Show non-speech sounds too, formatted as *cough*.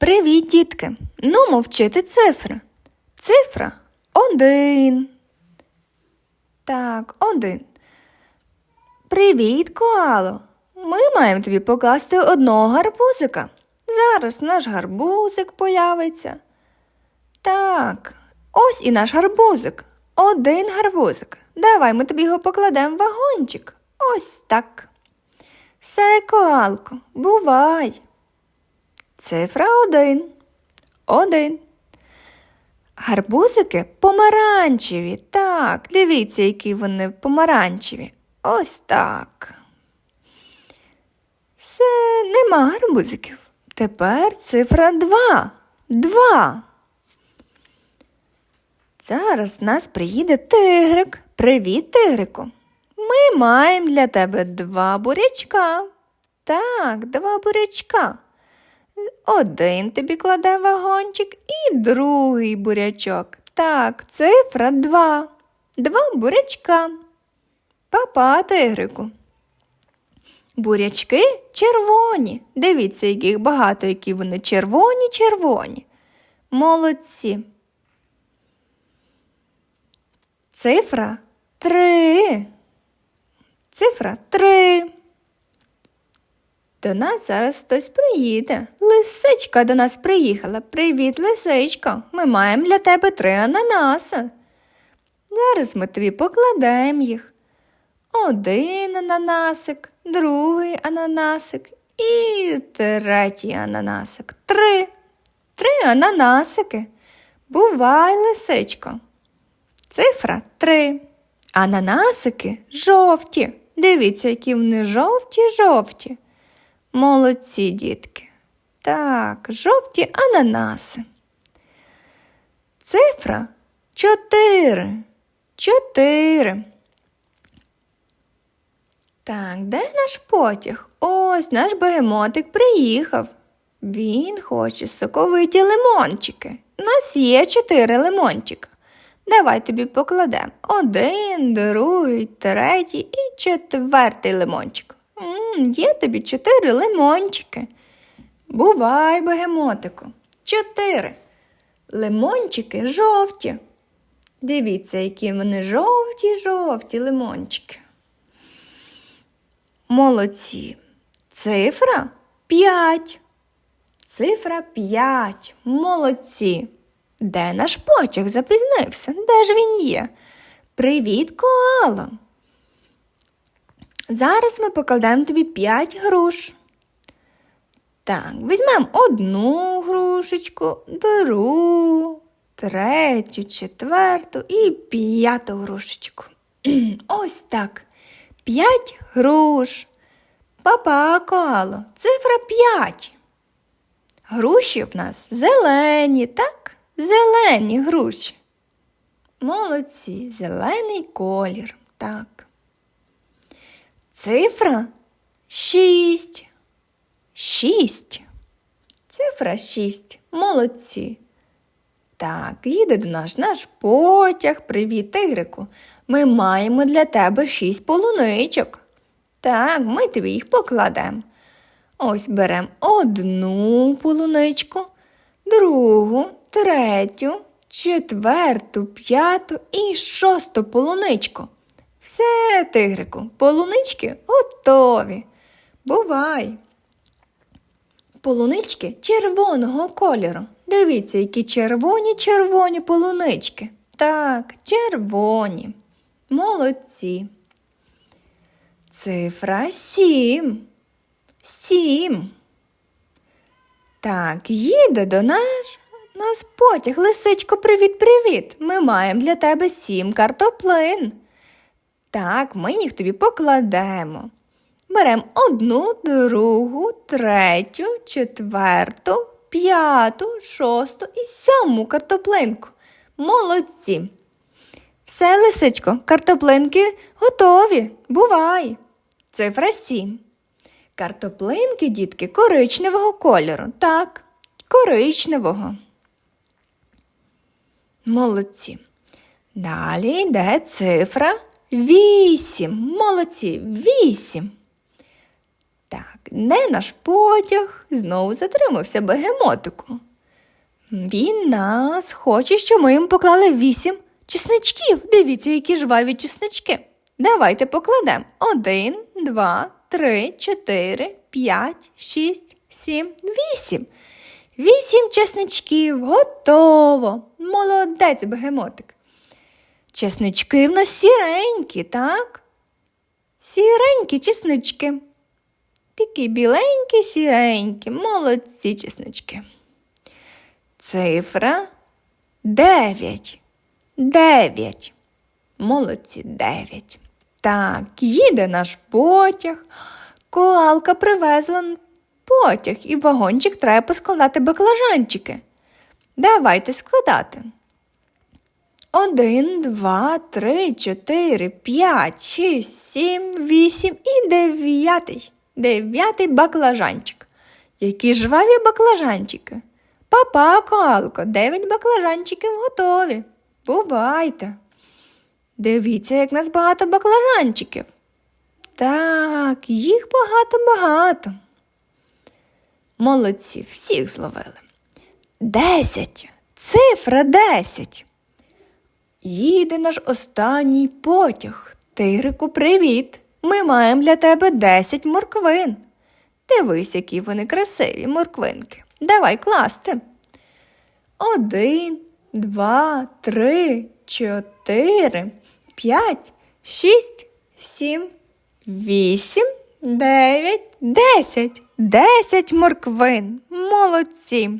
Привіт, дітки! Ну, мовчити цифри. Цифра один. Так, один. Привіт, коало. Ми маємо тобі покласти одного гарбузика. Зараз наш гарбузик появиться. Так, ось і наш гарбузик. Один гарбузик. Давай ми тобі його покладемо в вагончик. Ось так. Все, коалко, бувай. Цифра один. Один. Гарбузики помаранчеві. Так, дивіться, які вони помаранчеві. Ось так. Все, нема гарбузиків. Тепер цифра два. Два. Зараз в нас приїде тигрик. Привіт, тигрику. Ми маємо для тебе два бурячка. Так, два бурячка. Один тобі кладе вагончик і другий бурячок. Так, цифра два. Два бурячка. Папа, тигрику. Бурячки червоні. Дивіться, яких багато, які вони червоні, червоні. Молодці. Цифра три. Цифра три. До нас зараз хтось приїде. Лисичка до нас приїхала. Привіт, лисичко. Ми маємо для тебе три ананаси. Зараз ми тобі покладемо їх. Один ананасик, другий ананасик і третій ананасик. Три. Три ананасики. Бувай, лисичко. Цифра три. Ананасики жовті. Дивіться, які вони жовті-жовті. Молодці, дітки. Так, жовті ананаси. Цифра чотири. Чотири. Так, де наш потяг? Ось наш бегемотик приїхав. Він хоче соковиті лимончики. У нас є чотири лимончика. Давай тобі покладемо один, другий, третій і четвертий лимончик. М, є тобі чотири лимончики. Бувай, бегемотику. Чотири. Лимончики жовті. Дивіться, які вони жовті-жовті лимончики. Молодці. Цифра п'ять. Цифра п'ять. Молодці. Де наш потяг запізнився? Де ж він є? Привіт, коало. Зараз ми покладемо тобі п'ять груш. Так, візьмемо одну грушечку, другу, третю, четверту і п'яту грушечку. *clears throat* Ось так. П'ять груш. Папа, коало, цифра п'ять. Груші в нас зелені, так? Зелені груші. Молодці, зелений колір, так. Цифра шість. Шість. Цифра шість. Молодці. Так, їде до нас наш потяг. Привіт, тигрику. Ми маємо для тебе шість полуничок. Так, ми тобі їх покладемо. Ось беремо одну полуничку, другу, третю, четверту, п'яту і шосту полуничку. Все, тигрику, полунички готові. Бувай. Полунички червоного кольору. Дивіться, які червоні-червоні полунички. Так, червоні. Молодці. Цифра сім. Сім. Так, їде до нас нас потяг. Лисичко, привіт-привіт. Ми маємо для тебе сім картоплин. Так, ми їх тобі покладемо. Беремо одну, другу, третю, четверту, п'яту, шосту і сьому картоплинку. Молодці. Все, лисичко, картоплинки готові. Бувай. Цифра сім. Картоплинки, дітки, коричневого кольору. Так, коричневого. Молодці. Далі йде цифра вісім. Молодці, вісім. Так, де наш потяг? Знову затримався бегемотику. Він нас хоче, щоб ми йому поклали вісім чесничків. Дивіться, які жваві чеснички. Давайте покладемо. Один, два, три, чотири, п'ять, шість, сім, вісім. Вісім чесничків. Готово. Молодець, бегемотик. Чеснички в нас сіренькі, так? Сіренькі чеснички. Такі біленькі, сіренькі, молодці чеснички. Цифра дев'ять. Дев'ять. Молодці дев'ять. Так, їде наш потяг. Коалка привезла потяг, і вагончик треба поскладати баклажанчики. Давайте складати. Один, два, три, чотири, п'ять, шість, сім, вісім і дев'ятий. Дев'ятий баклажанчик. Які жваві баклажанчики. Папа, коалко, дев'ять баклажанчиків готові. Бувайте. Дивіться, як нас багато баклажанчиків. Так, їх багато-багато. Молодці, всіх зловили. Десять. Цифра десять. Їде наш останній потяг. Тирику, привіт! Ми маємо для тебе 10 морквин. Дивись, які вони красиві морквинки. Давай класти. Один, два, три, чотири, п'ять, шість, сім, вісім, дев'ять, десять. Десять морквин. Молодці.